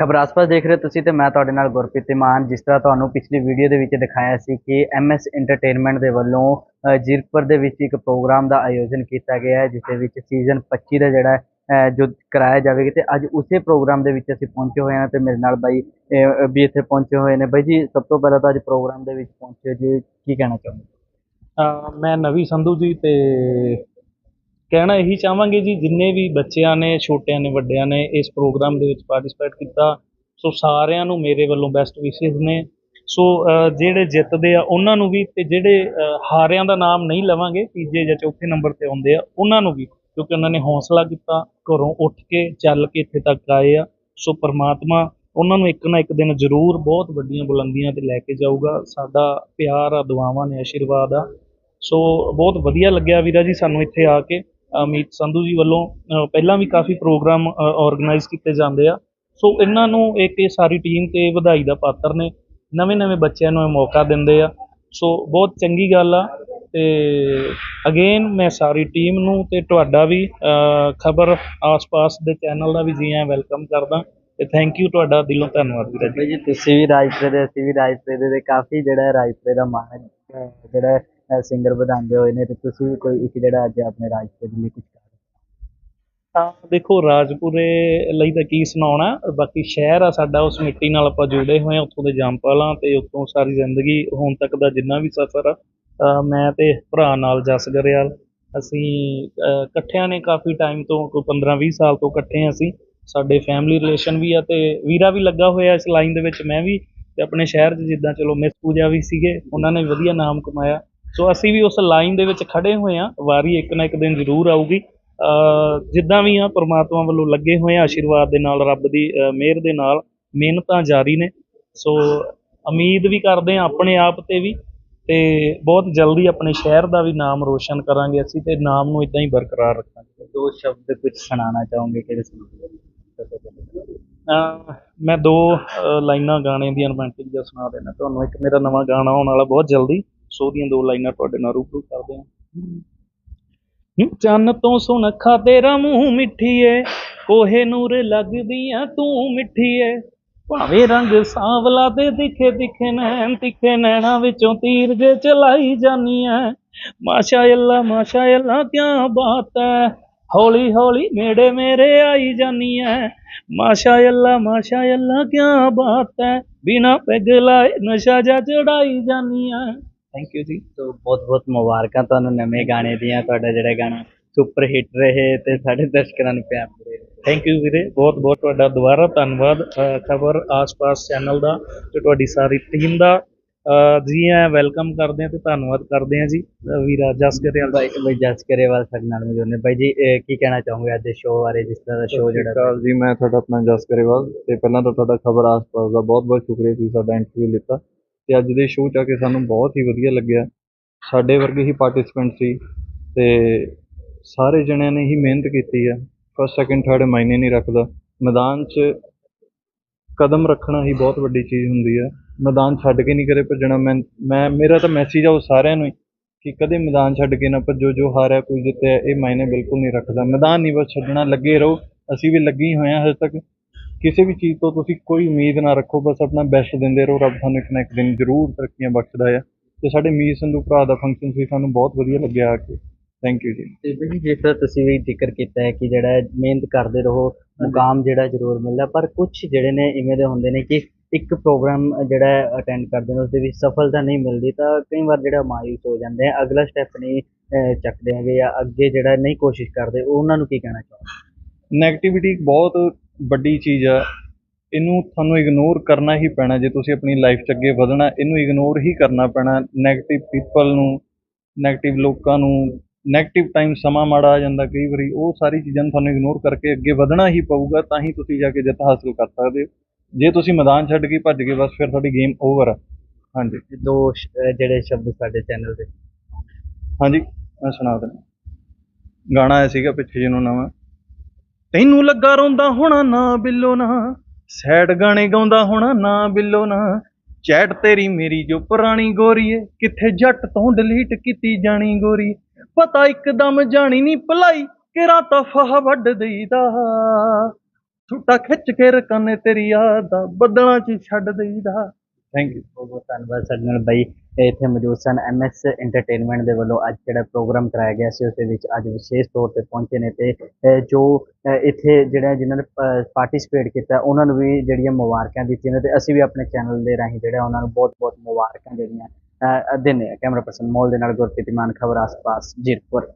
ਖਬਰ ਆਸ-ਪਾਸ ਦੇਖ ਰਹੇ ਹੋ ਤੁਸੀਂ ਤੇ ਮੈਂ ਤੁਹਾਡੇ ਨਾਲ ਗੁਰਪ੍ਰੀਤ ਮਾਨ ਜਿਸ ਤਰ੍ਹਾਂ ਤੁਹਾਨੂੰ ਪਿਛਲੀ ਵੀਡੀਓ ਦੇ ਵਿੱਚ ਦਿਖਾਇਆ ਸੀ ਕਿ ਐਮਐਸ ਐਂਟਰਟੇਨਮੈਂਟ ਦੇ ਵੱਲੋਂ ਅ, ਜੀਰਕਪੁਰ ਦੇ ਵਿੱਚ ਇੱਕ ਪ੍ਰੋਗਰਾਮ ਦਾ ਆਯੋਜਨ ਕੀਤਾ ਗਿਆ ਹੈ ਜਿਸ ਦੇ ਵਿੱਚ ਸੀਜ਼ਨ 25 ਦਾ ਜਿਹੜਾ ਜੋ ਕਰਾਇਆ ਜਾਵੇਗਾ ਤੇ ਅੱਜ ਉਸੇ ਪ੍ਰੋਗਰਾਮ ਦੇ ਵਿੱਚ ਅਸੀਂ ਪਹੁੰਚੇ ਹੋਏ ਹਾਂ ਤੇ ਮੇਰੇ ਨਾਲ ਬਾਈ ਵੀ ਇੱਥੇ ਪਹੁੰਚੇ ਹੋਏ ਨੇ। ਬਾਈ ਜੀ ਸਭ ਤੋਂ ਪਹਿਲਾਂ ਤਾਂ ਅੱਜ ਪ੍ਰੋਗਰਾਮ ਦੇ ਵਿੱਚ ਪਹੁੰਚੇ ਜੀ ਕੀ ਕਹਿਣਾ ਚਾਹੁੰਦੇ ਮੈਂ ਨਵੀ ਸੰਧੂ ਜੀ ਤੇ ਕਹਿਣਾ ਇਹੀ ਚਾਹਾਂਗੇ ਜੀ, ਜਿੰਨੇ ਵੀ ਬੱਚਿਆਂ ਨੇ, ਛੋਟਿਆਂ ਨੇ, ਵੱਡਿਆਂ ਨੇ ਇਸ ਪ੍ਰੋਗਰਾਮ ਦੇ ਵਿੱਚ ਪਾਰਟਿਸਿਪੇਟ ਕੀਤਾ, ਸੋ ਸਾਰਿਆਂ ਨੂੰ ਮੇਰੇ ਵੱਲੋਂ ਬੈਸਟ ਵਿਸ਼ੇਸ ਨੇ। ਸੋ ਜਿਹੜੇ ਜਿੱਤਦੇ ਆ, ਉਹਨਾਂ ਨੂੰ ਵੀ ਤੇ ਜਿਹੜੇ ਹਾਰਿਆਂ ਦਾ ਨਾਮ ਨਹੀਂ ਲਵਾਂਗੇ, ਤੀਜੇ ਜਾਂ ਚੌਥੇ ਨੰਬਰ ਤੇ ਆਉਂਦੇ ਆ, ਉਹਨਾਂ ਨੂੰ ਵੀ, ਕਿਉਂਕਿ ਉਹਨਾਂ ਨੇ ਹੌਸਲਾ ਕੀਤਾ, ਘਰੋਂ ਉੱਠ ਕੇ, ਚੱਲ ਕੇ ਇੱਥੇ ਤੱਕ ਆਏ ਆ। ਸੋ ਪਰਮਾਤਮਾ ਉਹਨਾਂ ਨੂੰ ਇੱਕ ਨਾ ਇੱਕ ਦਿਨ ਜ਼ਰੂਰ ਬਹੁਤ ਵੱਡੀਆਂ ਬੁਲੰਦੀਆਂ ਤੇ ਲੈ ਕੇ ਜਾਊਗਾ। ਸਾਡਾ ਪਿਆਰ ਆ, ਦੁਆਵਾਂ ਨੇ, ਆਸ਼ੀਰਵਾਦ ਆ। ਸੋ, ਬਹੁਤ ਵਧੀਆ ਲੱਗਿਆ ਵੀਰਾ ਜੀ ਸਾਨੂੰ ਇੱਥੇ ਆ ਕੇ। ਅਮੀਤ ਸੰਧੂ ਜੀ ਵੱਲੋਂ ਪਹਿਲਾਂ ਵੀ ਕਾਫੀ ਪ੍ਰੋਗਰਾਮ ਆਰਗੇਨਾਈਜ਼ ਕੀਤੇ ਜਾਂਦੇ ਆ। ਸੋ ਇਹਨਾਂ ਨੂੰ ਇੱਕ ਇਹ ਸਾਰੀ ਟੀਮ ਤੇ ਵਧਾਈ ਦਾ ਪਾਤਰ ਨੇ। ਨਵੇਂ ਨਵੇਂ ਬੱਚਿਆਂ ਨੂੰ ਇਹ ਮੌਕਾ ਦਿੰਦੇ ਆ। ਸੋ ਬਹੁਤ ਚੰਗੀ ਗੱਲ ਆ ਤੇ ਅਗੇਨ ਮੈਂ ਸਾਰੀ ਟੀਮ ਨੂੰ ਤੇ ਤੁਹਾਡਾ ਵੀ ਖਬਰ ਆਸ-ਪਾਸ ਦੇ ਚੈਨਲ ਦਾ ਵੀ ਜੀ ਆਇਆਂ ਵੈਲਕਮ ਕਰਦਾ। ਤੇ ਥੈਂਕ ਯੂ ਤੁਹਾਡਾ ਦਿਲੋਂ ਧੰਨਵਾਦ ਵੀਰਾ ਜੀ। ਤੁਸੀਂ ਵੀ ਰਾਜਪੁਰੇ ਦੇ, ਅਸੀਂ ਵੀ ਰਾਜਪੁਰੇ ਦੇ ਕਾਫੀ ਜਿਹੜਾ ਹੈ ਰਾਜਪੁਰੇ ਦਾ ਮਾਣ ਜਿਹੜਾ ਸਿੰਗਰ ਵਧਾਉਂਦੇ ਹੋਏ ਨੇ ਤੇ ਤੁਸੀਂ ਵੀ ਕੋਈ ਇੱਕ ਜਿਹੜਾ ਅੱਜ ਆਪਣੇ ਰਾਜਪੁਰੇ ਲਈ ਕੁਝ ਕਰ ਤਾਂ ਦੇਖੋ, ਰਾਜਪੁਰੇ ਲਈ ਤਾਂ ਕੀ ਸੁਣਾਉਣਾ? ਬਾਕੀ ਸ਼ਹਿਰ ਆ ਸਾਡਾ, ਉਸ ਮਿੱਟੀ ਨਾਲ ਆਪਾਂ ਜੁੜੇ ਹੋਏ ਆ ਉੱਥੋਂ ਦੇ ਜੰਮਪਲਾਂ ਤੇ ਉੱਥੋਂ ਸਾਰੀ ਜ਼ਿੰਦਗੀ ਹੁਣ ਤੱਕ ਦਾ ਜਿੰਨਾ ਵੀ ਸਫ਼ਰ ਆ ਮੈਂ ਤੇ ਭਰਾ ਨਾਲ ਜਸ ਗਰੇਵਾਲ। ਅਸੀਂ ਇਕੱਠਿਆਂ ਨੇ ਕਾਫੀ ਟਾਈਮ ਤੋਂ, ਕੋਈ 15 20 ਸਾਲ ਤੋਂ ਇਕੱਠੇ ਹਾਂ ਅਸੀਂ। ਸਾਡੇ ਫੈਮਿਲੀ ਰਿਲੇਸ਼ਨ ਵੀ ਆ ਤੇ ਵੀਰਾ ਵੀ ਲੱਗਾ ਹੋਇਆ ਇਸ ਲਾਈਨ ਦੇ ਵਿੱਚ, ਮੈਂ ਵੀ ਤੇ ਆਪਣੇ ਸ਼ਹਿਰ 'ਚ ਜਿੱਦਾਂ ਚਲੋ ਮਿਸ ਪੂਜਾ ਵੀ ਸੀਗੇ, ਉਹਨਾਂ ਨੇ ਵਧੀਆ ਨਾਮ ਕਮਾਇਆ। ਸੋ ਅਸੀਂ ਵੀ ਉਸ ਲਾਈਨ ਦੇ ਵਿੱਚ ਖੜੇ ਹੋਏ ਆ ਵਾਰੀ ਇੱਕ ਨਾ ਇੱਕ ਦਿਨ ਜ਼ਰੂਰ ਆਊਗੀ। ਜਿੱਦਾਂ ਵੀ ਆ ਪ੍ਰਮਾਤਮਾ ਵੱਲੋਂ ਲੱਗੇ ਹੋਏ ਆ ਆਸ਼ੀਰਵਾਦ ਦੇ ਨਾਲ ਰੱਬ ਦੀ ਮਿਹਰ ਦੇ ਨਾਲ ਮਿਹਨਤਾਂ ਜਾਰੀ ਨੇ। ਸੋ ਉਮੀਦ ਵੀ ਕਰਦੇ ਆ ਆਪਣੇ ਆਪ ਤੇ ਵੀ ਤੇ ਬਹੁਤ ਜਲਦੀ ਆਪਣੇ ਸ਼ਹਿਰ ਦਾ ਵੀ ਨਾਮ ਰੋਸ਼ਨ ਕਰਾਂਗੇ ਅਸੀਂ ਤੇ ਨਾਮ ਨੂੰ ਇਦਾਂ ਹੀ ਬਰਕਰਾਰ ਰੱਖਾਂਗੇ। ਦੋ ਸ਼ਬਦ ਕੁਝ ਸੁਣਾਉਣਾ ਚਾਹੋਗੇ ਕਿਹੜੇ ਸੁਣਾਓਗੇ ਮੈਂ ਦੋ ਲਾਈਨਾਂ ਗਾਣੇ ਦੀਆਂ ਰੋਮਾਂਟਿਕ ਜਿਹਾ ਸੁਣਾ ਦੇਣਾ ਤੁਹਾਨੂੰ ਇੱਕ ਮੇਰਾ ਨਵਾਂ ਗਾਣਾ ਆਉਣ ਵਾਲਾ ਬਹੁਤ ਜਲਦੀ। ਸੋ ਦੀਆਂ ਦੋ ਲਾਈਨਾਂ ਤੁਹਾਡੇ ਨਾਲ ਰੂਬਰੂ ਕਰਦੇ ਹਾਂ। ਚੰਨ ਤੋਂ ਸੁਨੱਖਾ ਤੇਰਾ ਮੂੰਹ ਮਿੱਠੀਏ, ਕੋਹੇ ਨੂਰ ਲੱਗਦੀਆਂ ਤੂੰ ਮਿੱਠੀਏ। ਭਾਵੇਂ ਰੰਗ ਸਾਂਵਲਾ ਤੇ ਦਿਖੇ ਦਿਖੇ ਨੈਣ, ਤਿੱਖੇ ਨੈਣਾ ਵਿੱਚੋਂ ਤੀਰ ਜੇ ਚਲਾਈ ਜਾਨੀ ਐ ਮਾਸ਼ਾ ਅੱਲਾ ਮਾਸ਼ਾ ਅੱਲਾ, ਕਿਆ ਬਾਤ ਹੈ ਹੌਲੀ ਹੌਲੀ ਨੇੜੇ ਮੇਰੇ ਆਈ ਜਾਨੀ ਐ ਮਾਸ਼ਾ ਅੱਲਾ ਮਾਸ਼ਾ ਅੱਲਾ, ਕਿਆ ਬਾਤ ਹੈ ਬਿਨਾ ਪੈਗ ਲਾਏ ਨਸ਼ਾ ਜਾ ਚੜਾਈ ਜਾਨੀ ਐ ਥੈਂਕ ਯੂ ਜੀ। ਸੋ ਬਹੁਤ ਬਹੁਤ ਮੁਬਾਰਕਾਂ ਤੁਹਾਨੂੰ ਨਵੇਂ ਗਾਣੇ ਦੀਆਂ ਤੁਹਾਡਾ ਜਿਹੜਾ ਗਾਣਾ ਸੁਪਰ ਹਿੱਟ ਰਹੇ ਤੇ ਸਾਡੇ ਦਰਸ਼ਕਾਂ ਨੂੰ ਪਿਆਰ ਮਿਲੇ ਥੈਂਕ ਯੂ ਵੀਰੇ ਬਹੁਤ ਬਹੁਤ ਤੁਹਾਡਾ ਦੁਬਾਰਾ ਧੰਨਵਾਦ। ਖਬਰ ਆਸ-ਪਾਸ ਚੈਨਲ ਦਾ ਤੇ ਤੁਹਾਡੀ ਸਾਰੀ ਟੀਮ ਦਾ। ਜੀ ਆਇਆਂ ਵੈਲਕਮ ਕਰਦੇ ਹਾਂ ਤੇ ਧੰਨਵਾਦ ਕਰਦੇ ਹਾਂ ਜੀ। ਵੀਰਾ ਜਸ ਗਰੇਵਾਲ ਬਾਈ ਬਾਈ ਜਸ ਕਰੇਵਾਲ ਸਾਡੇ ਨਾਲ ਮੌਜੂਦ ਨੇ। ਬਾਈ ਜੀ ਕੀ ਕਹਿਣਾ ਚਾਹੋਗੇ ਅੱਜ ਦੇ ਸ਼ੋਅ ਬਾਰੇ ਜਿਸ ਤਰ੍ਹਾਂ ਦਾ ਸ਼ੋਅ ਜਿਹੜਾ ਕਾਲ ਜੀ ਮੈਂ ਤੁਹਾਡਾ ਆਪਣਾ ਜਸ ਕਰੇਵਾਲ ਤੇ ਪਹਿਲਾਂ ਤਾਂ ਤੁਹਾਡਾ ਖਬਰ ਆਸ-ਪਾਸ ਦਾ ਬਹੁਤ-ਬਹੁਤ ਸ਼ੁਕਰੀਆ ਤੁਸੀਂ ਸਾਡਾ ਇੰਟਰਵਿਊ ਲਿੱਤਾ। ਤੇ ਅੱਜ ਦੇ ਸ਼ੋਅ 'ਚ ਆ ਕੇ ਸਾਨੂੰ ਬਹੁਤ ਹੀ ਵਧੀਆ ਲੱਗਿਆ। ਸਾਡੇ ਵਰਗੇ ਹੀ ਪਾਰਟੀਸਪੈਂਟ ਸੀ ਅਤੇ ਸਾਰੇ ਜਣਿਆਂ ਨੇ ਹੀ ਮਿਹਨਤ ਕੀਤੀ ਹੈ ਫਸਟ ਸੈਕਿੰਡ ਥਰਡ ਮਾਇਨੇ ਨਹੀਂ ਰੱਖਦਾ। ਮੈਦਾਨ 'ਚ ਕਦਮ ਰੱਖਣਾ ਹੀ ਬਹੁਤ ਵੱਡੀ ਚੀਜ਼ ਹੁੰਦੀ ਹੈ ਮੈਦਾਨ ਛੱਡ ਕੇ ਨਹੀਂ ਕਦੇ ਭੱਜਣਾ। ਮੈਂ ਮੈਂ, ਮੇਰਾ ਤਾਂ ਮੈਸੇਜ ਆ ਉਹ ਸਾਰਿਆਂ ਨੂੰ ਹੀ ਕਿ ਕਦੇ ਮੈਦਾਨ ਛੱਡ ਕੇ ਨਾ ਭੱਜੋ। ਜੋ ਹਾਰਿਆ ਕੋਈ ਜਿੱਤਿਆ ਇਹ ਮਾਇਨੇ ਬਿਲਕੁਲ ਨਹੀਂ ਰੱਖਦਾ। ਮੈਦਾਨ ਨਹੀਂ ਬਸ ਛੱਡਣਾ, ਲੱਗੇ ਰਹੋ। ਅਸੀਂ ਵੀ ਲੱਗੇ ਹੀ ਹੋਏ ਹਾਂ ਹਜੇ ਤੱਕ। ਕਿਸੇ ਵੀ ਚੀਜ਼ ਤੋਂ ਤੁਸੀਂ ਕੋਈ ਉਮੀਦ ਨਾ ਰੱਖੋ ਬਸ ਆਪਣਾ ਬੈਸਟ ਦਿੰਦੇ ਰਹੋ ਰੱਬ ਤੁਹਾਨੂੰ ਇੱਕ ਨਾ ਇੱਕ ਦਿਨ ਜ਼ਰੂਰ ਤਰੱਕੀਆਂ ਬਖਸ਼ਦਾ ਆ। ਤੇ ਸਾਡੇ ਮੀਰ ਸੰਧੂ ਭਰਾ ਦਾ ਫੰਕਸ਼ਨ ਸੀ ਸਾਨੂੰ ਬਹੁਤ ਵਧੀਆ ਲੱਗਿਆ ਆ ਕੇ। ਥੈਂਕ ਯੂ ਜੀ। ਤੇ ਜੀ ਜਿਸ ਤਰ੍ਹਾਂ ਤੁਸੀਂ ਵੀ ਜ਼ਿਕਰ ਕੀਤਾ ਹੈ ਕਿ ਜਿਹੜਾ ਮਿਹਨਤ ਕਰਦੇ ਰਹੋ ਮੁਕਾਮ ਜਿਹੜਾ ਜ਼ਰੂਰ ਮਿਲਦਾ ਪਰ ਕੁਝ ਜਿਹੜੇ ਨੇ ਇਵੇਂ ਦੇ ਹੁੰਦੇ ਨੇ ਕਿ ਇੱਕ ਪ੍ਰੋਗਰਾਮ ਜਿਹੜਾ ਅਟੈਂਡ ਕਰਦੇ ਨੇ ਉਸ ਦੇ ਵਿੱਚ ਸਫਲਤਾ ਨਹੀਂ ਮਿਲਦੀ ਤਾਂ ਕਈ ਵਾਰ ਜਿਹੜਾ ਮਾਯੂਸ ਹੋ ਜਾਂਦੇ ਆ ਅਗਲਾ ਸਟੈਪ ਨਹੀਂ ਚੱਕਦੇ ਹੈਗੇ ਜਾਂ ਅੱਗੇ ਜਿਹੜਾ ਨਹੀਂ ਕੋਸ਼ਿਸ਼ ਕਰਦੇ ਉਹ ਉਹਨਾਂ ਨੂੰ ਕੀ ਕਹਿਣਾ ਚਾਹੋਗੇ? ਨੈਗੇਟਿਵਿਟੀ ਬਹੁਤ ਵੱਡੀ ਚੀਜ਼ ਆ ਇਹਨੂੰ ਤੁਹਾਨੂੰ ਇਗਨੋਰ ਕਰਨਾ ਹੀ ਪੈਣਾ ਜੇ ਤੁਸੀਂ ਆਪਣੀ ਲਾਈਫ 'ਚ ਅੱਗੇ ਵਧਣਾ ਇਹਨੂੰ ਇਗਨੋਰ ਹੀ ਕਰਨਾ ਪੈਣਾ ਨੈਗੇਟਿਵ ਪੀਪਲ ਨੂੰ ਨੈਗੇਟਿਵ ਲੋਕਾਂ ਨੂੰ ਨੈਗੇਟਿਵ ਟਾਈਮ ਸਮਾਂ ਮਾੜਾ ਆ ਜਾਂਦਾ ਕਈ ਵਾਰੀ ਉਹ ਸਾਰੀ ਚੀਜ਼ਾਂ ਨੂੰ ਤੁਹਾਨੂੰ ਇਗਨੋਰ ਕਰਕੇ ਅੱਗੇ ਵਧਣਾ ਹੀ ਪਊਗਾ ਤਾਂ ਹੀ ਤੁਸੀਂ ਜਾ ਕੇ ਜਿੱਤ ਹਾਸਲ ਕਰ ਸਕਦੇ ਹੋ। ਜੇ ਤੁਸੀਂ ਮੈਦਾਨ ਛੱਡ ਕੇ ਭੱਜ ਗਏ ਬਸ ਫਿਰ ਤੁਹਾਡੀ ਗੇਮ ਓਵਰ ਆ। ਹਾਂਜੀ। ਦੋ ਜਿਹੜੇ ਸ਼ਬਦ ਸਾਡੇ ਚੈਨਲ ਤੇ ਹਾਂਜੀ ਮੈਂ ਸੁਣਾ ਦਿੰਦਾ। ਗਾਣਾ ਆਇਆ ਸੀਗਾ ਪਿੱਛੇ ਜਿਹਨੂੰ ਨਵਾਂ। ਤੈਨੂੰ ਲੱਗਾ ਰੋਂਦਾ ਹੋਣਾ ਨਾ ਬਿੱਲੋ ਨਾ, ਸੈਡ ਗਾਣੇ ਗਾਉਂਦਾ ਹੋਣਾ ਨਾ ਬਿੱਲੋ ਨਾ। ਚੈਟ ਤੇਰੀ ਮੇਰੀ ਜੋ ਪੁਰਾਣੀ ਗੋਰੀ ਕਿੱਥੇ ਜੱਟ ਤੋਂ ਡਿਲੀਟ ਕੀਤੀ ਜਾਣੀ ਗੋਰੀ ਪਤਾ ਇੱਕਦਮ ਜਾਣੀ ਨਹੀਂ ਭਲਾਈ ਕਿਹੜਾ ਤਫਾ ਵੱਢ ਦਈਦਾ। ਛੁੱਟਾ ਖਿੱਚ ਕੇ ਰਕਾਨੇ ਤੇਰੀ ਯਾਦ ਦਾ ਬੱਦਲਾਂ 'ਚ ਛੱਡ ਦੇਈਦਾ। ਥੈਂਕ ਯੂ ਬਹੁਤ ਬਹੁਤ ਧੰਨਵਾਦ ਸਾਡੇ ਨਾਲ ਬਾਈ। ਇੱਥੇ ਮੌਜੂਦ ਸਨ ਐਮਐਸ ਐਂਟਰਟੇਨਮੈਂਟ ਦੇ ਵੱਲੋਂ ਅੱਜ ਜਿਹੜਾ ਪ੍ਰੋਗਰਾਮ ਕਰਾਇਆ ਗਿਆ ਸੀ ਉਸ ਦੇ ਵਿੱਚ ਅੱਜ ਵਿਸ਼ੇਸ਼ ਤੌਰ ਤੇ ਪਹੁੰਚੇ ਨੇ ਤੇ ਜੋ ਇੱਥੇ ਜਿਹੜਾ ਜਿਨ੍ਹਾਂ ਨੇ ਪਾਰਟਿਸਿਪੇਟ ਕੀਤਾ, ਉਹਨਾਂ ਨੂੰ ਵੀ ਜਿਹੜੀਆਂ ਮੁਬਾਰਕਾਂ ਦਿੱਤੀਆਂ ਨੇ ਤੇ ਅਸੀਂ ਵੀ ਆਪਣੇ ਚੈਨਲ ਦੇ ਰਾਹੀਂ ਜਿਹੜਾ ਉਹਨਾਂ ਨੂੰ ਬਹੁਤ ਬਹੁਤ ਮੁਬਾਰਕਾਂ ਜਿਹੜੀਆਂ ਦਿੰਦੇ ਹਾਂ। ਕੈਮਰਾ ਪਰਸਨ ਮੋਲ ਦੇ ਨਾਲ ਗੁਰਪ੍ਰੀਤ ਮਾਨ, ਖਬਰ ਆਸ-ਪਾਸ ਜੀਰਪੁਰ